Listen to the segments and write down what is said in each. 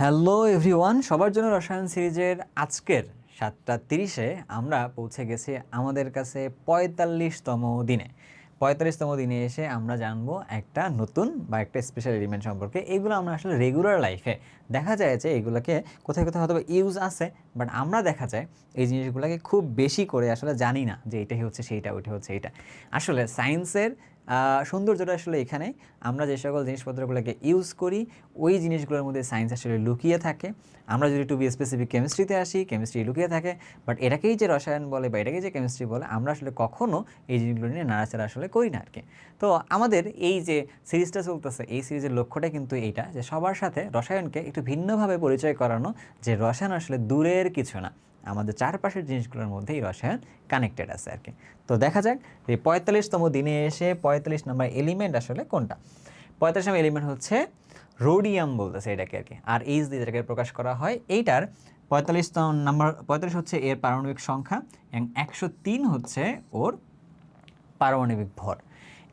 Hello everyone সবার জন্য রসায়ন সিরিজের আজকের সাতটা তিরিশে আমরা পৌঁছে গেছি আমাদের কাছে পঁয়তাল্লিশতম দিনে। পঁয়তাল্লিশতম দিনে এসে আমরা জানব একটা নতুন বা একটা স্পেশাল এলিমেন্ট সম্পর্কে। এগুলো আমরা আসলে রেগুলার লাইফে দেখা যায় যে এগুলোকে কোথায় কোথায় হয়তো ইউজ আছে বাট আমরা দেখা যায় এই জিনিসগুলোকে খুব বেশি করে আসলে জানি না যে এটাই হচ্ছে সেইটা, ওইটা হচ্ছে এইটা। আসলে সায়েন্সের সৌন্দর্যটা আসলে এখানে। আমরা যে সকল জিনিসপত্রগুলোকে ইউজ করি, ওই জিনিসগুলোর মধ্যে সায়েন্স আসলে লুকিয়ে থাকে। আমরা যদি টু বি স্পেসিফিক কেমিস্ট্রিতে আসি কেমিস্ট্রি লুকিয়ে থাকে বাট এটাকেই যে রসায়ন বলে বা এটাকেই যে কেমিস্ট্রি বলে, আমরা আসলে কখনো এই জিনিসগুলো নিয়ে নাড়াচাড়া আসলে করি না আর কি তো আমাদের এই যে সিরিজটা চলতেছে, এই সিরিজের লক্ষ্যটা কিন্তু এইটা, যে সবার সাথে রসায়নকে একটু ভিন্নভাবে পরিচয় করানো, যে রসায়ন আসলে দূরের কিছু না। আমাদের চারপাশের জিনিসগুলোর মধ্যেই রসায়ন কানেক্টেড আছে আর কি। তো দেখা যাক যে পঁয়তাল্লিশতম দিনে এসে পঁয়তাল্লিশ নম্বর এলিমেন্ট আসলে কোনটা? পঁয়তাল্লিশ নম্বর এলিমেন্ট হচ্ছে রোডিয়াম বলতেছে এটাকে আর কি। আর এইচ দিয়ে যেটাকে প্রকাশ করা হয়, এইটার পঁয়তাল্লিশতম নাম্বার পঁয়তাল্লিশ হচ্ছে এর পারমাণবিক সংখ্যা এবং একশো তিন হচ্ছে ওর পারমাণবিক ভর।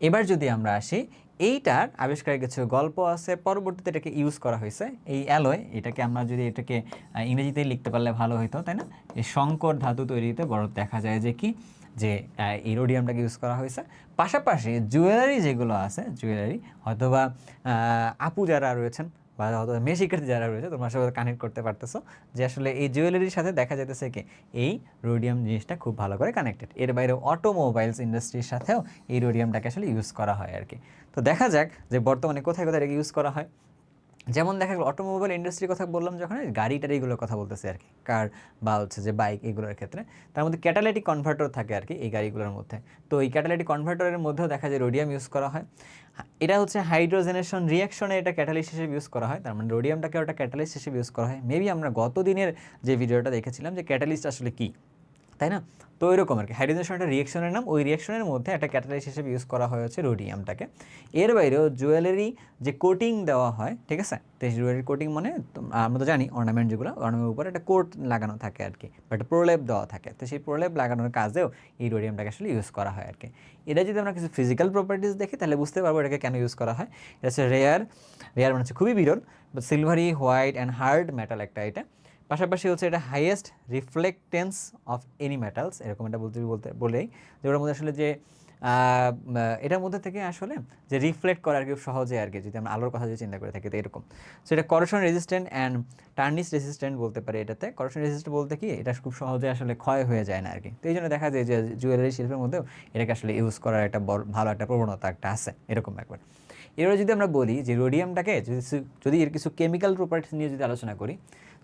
এবার যদি আমরা আসি এইটার আবিষ্কারের কিছু গল্প আছে, পরবর্তীতে এটাকে ইউজ করা হয়েছে। এই অ্যালয়, এটাকে আমরা যদি এটাকে ইংরেজিতে লিখতে পারলে ভালো হতো তাই না? এই শঙ্কর ধাতু তৈরিতে বড় দেখা যায় যে কি? যে ইরোডিয়ামটাকে ইউজ করা হয়েছে। পাশাপাশি জুয়েলারি যেগুলো আছে জুয়েলারি হয়তোবা আপু যারা রয়েছেন বা হয়তো মেয়ে শিক্ষার্থী যারা রয়েছে, তোমার সাথে কানেক্ট করতে পারতেছো যে আসলে এই জুয়েলারির সাথে দেখা যেতেছে কি, এই রোডিয়াম জিনিসটা খুব ভালো করে কানেক্টেড এর বাইরে অটোমোবাইলস ইন্ডাস্ট্রির সাথেও এই রোডিয়ামটাকে আসলে ইউজ করা হয় আর কি তো দেখা যাক যে বর্তমানে কোথায় কোথায় ইউজ করা হয়। যেমন দেখা গেল অটোমোবাইল ইন্ডাস্ট্রির কথা বললাম যখন গাড়ি টাড়ি এগুলোর কথা বলতেছে আর কি। কার বা হচ্ছে যে বাইক এগুলোর ক্ষেত্রে। তার মধ্যে ক্যাটালাইটিক কনভার্টার থাকে আর কি এই গাড়িগুলোর মধ্যে। তো এই ক্যাটালাইটিক কনভার্টারের মধ্যেও দেখা যায় রোডিয়াম ইউজ করা হয়। এটা হচ্ছে হাইড্রোজেনেশন রিয়াকশনে এটা ক্যাটালিস্ট হিসেবে ইউজ করা হয়। তার মানে রোডিয়ামটাকে ওটা ক্যাটালিস্ট হিসেবে ইউজ করা হয়। মেবি আমরা গত দিনের যে ভিডিওটা দেখেছিলাম যে ক্যাটালিস্ট আসলে কী। তাই না? তো এরকম আর কি। হাইড্রোজেনেশন একটা রিয়েকশনের নাম, ওই রিয়েকশনের মধ্যে একটা ক্যাটালাইস হিসেবে ইউজ করা হয়েছে রোডিয়ামটাকে এর বাইরেও জুয়েলারি যে কোটিং দেওয়া হয়, ঠিক আছে? তো জুয়েলারি কোটিং মানে আমরা তো জানি অর্নামেন্ট যেগুলো অর্নামেন্টের উপরে একটা কোট লাগানো থাকে আর কি, বা একটা প্রলেপ দেওয়া থাকে। তো সেই প্রলেপ লাগানোর কাজেও এই রোডিয়ামটাকে আসলে ইউজ করা হয় আর কি। এটা যদি আমরা কিছু ফিজিক্যাল প্রপার্টিস দেখি, তাহলে বুঝতে পারব এটাকে কেন ইউজ করা হয়। এটা হচ্ছে রেয়ার রেয়ার মানে হচ্ছে খুবই বিরল silvery white and hard metal একটা এটা। পাশাপাশি হচ্ছে এটা highest reflectance of any metals এরকম এটা বলতে বলতে বলেই, যে ওটার মধ্যে আসলে যে এটার মধ্যে থেকে আসলে যে রিফ্লেক্ট করা আর কি সহজে আর কি, যদি আমরা আলোর কথা যদি চিন্তা করে থাকি, তো এরকম। সো এটা corrosion resistant and tarnish resistant বলতে পারে এটাতে। করশন রেজিস্ট্যান্ট বলতে কি, এটা খুব সহজে আসলে ক্ষয় হয়ে যায় না আর কি। তো এই জন্য দেখা যায় যে জুয়েলারি শিল্পের মধ্যেও এটাকে আসলে ইউজ করার একটা বড়, ভালো একটা প্রবণতা একটা আছে, এরকম একবার এবারে যদি আমরা বলি যে রোডিয়ামটাকে যদি যদি এর কিছু কেমিক্যাল প্রপার্টিস নিয়ে যদি আলোচনা করি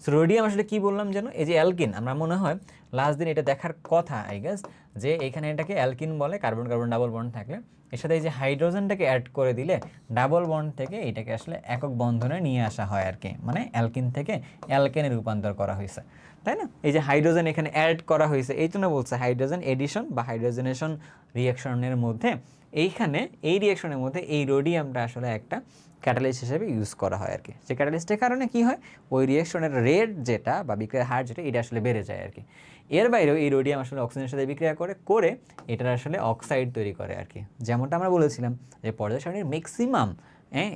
সো রোডিয়াম আসলে কী বললাম যেন? এই যে অ্যালকিন আমরা মনে হয় লাস্ট দিন এটা দেখার কথা আই গেস যে এখানে এটাকে অ্যালকিন বলে, কার্বন কার্বন, ডাবল বন্ড থাকলে। এর সাথে এই যে হাইড্রোজেনটাকে অ্যাড করে দিলে ডাবল বন্ড থেকে এটাকে আসলে একক বন্ধনে নিয়ে আসা হয় আর কি। মানে অ্যালকিন থেকে অ্যালকেনে রূপান্তর করা হয়েছে। তাই না? এই যে হাইড্রোজেন এখানে অ্যাড করা হয়েছে, এই জন্য বলছে হাইড্রোজেন এডিশন বা হাইড্রোজেনেশন রিয়াকশনের মধ্যে। এইখানে, এই রিয়াকশনের মধ্যে এই রোডিয়ামটা আসলে একটা ক্যাটালিস্ট হিসেবে ইউজ করা হয় আর কি যে ক্যাটালিস্টের কারণে কি হয়? ওই রিয়েকশনের রেট যেটা বা বিক্রিয়ার হার যেটা, এটা আসলে বেড়ে যায় আর কি এর বাইরেও এই রোডিয়াম আসলে অক্সিজেনের সাথে বিক্রিয়া করে করে এটার আসলে অক্সাইড তৈরি করে আর কি যেমনটা আমরা বলেছিলাম যে পর্যায় সারণীর ম্যাক্সিমাম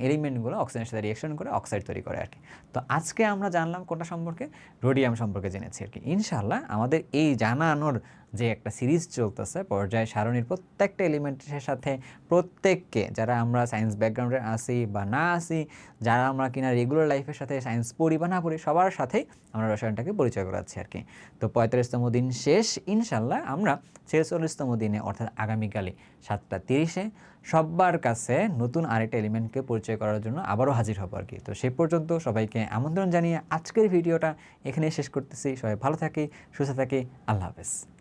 এলিমেন্টগুলো অক্সিজেনের সাথে রিয়েকশন করে অক্সাইড তৈরি করে আর কি। তো আজকে আমরা জানলাম কোনটা সম্পর্কে? রোডিয়াম সম্পর্কে জেনেছি আর কি। ইনশাল্লাহ আমাদের এই জানানোর যে একটা সিরিজ চলতেছে, পর্যায় সারণীর প্রত্যেকটা এলিমেন্টের সাথে প্রত্যেককে, যারা আমরা সায়েন্স ব্যাকগ্রাউন্ডে আসি বা না আসি যারা আমরা কিনা রেগুলার লাইফের সাথে সায়েন্স পড়ি বা না পড়ি, সবার সাথেই আমরা রসায়নটাকে পরিচয় করাচ্ছি আর কি। তো পঁয়তাল্লিশতম দিন শেষ ইনশাল্লাহ আমরা ছেচল্লিশতম দিনে, অর্থাৎ আগামীকালে সাতটা তিরিশে সবার কাছে নতুন আরেকটা এলিমেন্টকে পরিচয় করার জন্য আবারও হাজির হব আর কি। তো সে পর্যন্ত সবাইকে আমন্ত্রণ জানিয়ে আজকের ভিডিওটা এখানে শেষ করতেছি। সবাই ভালো থাকি, সুস্থ থাকি। আল্লাহ হাফেজ।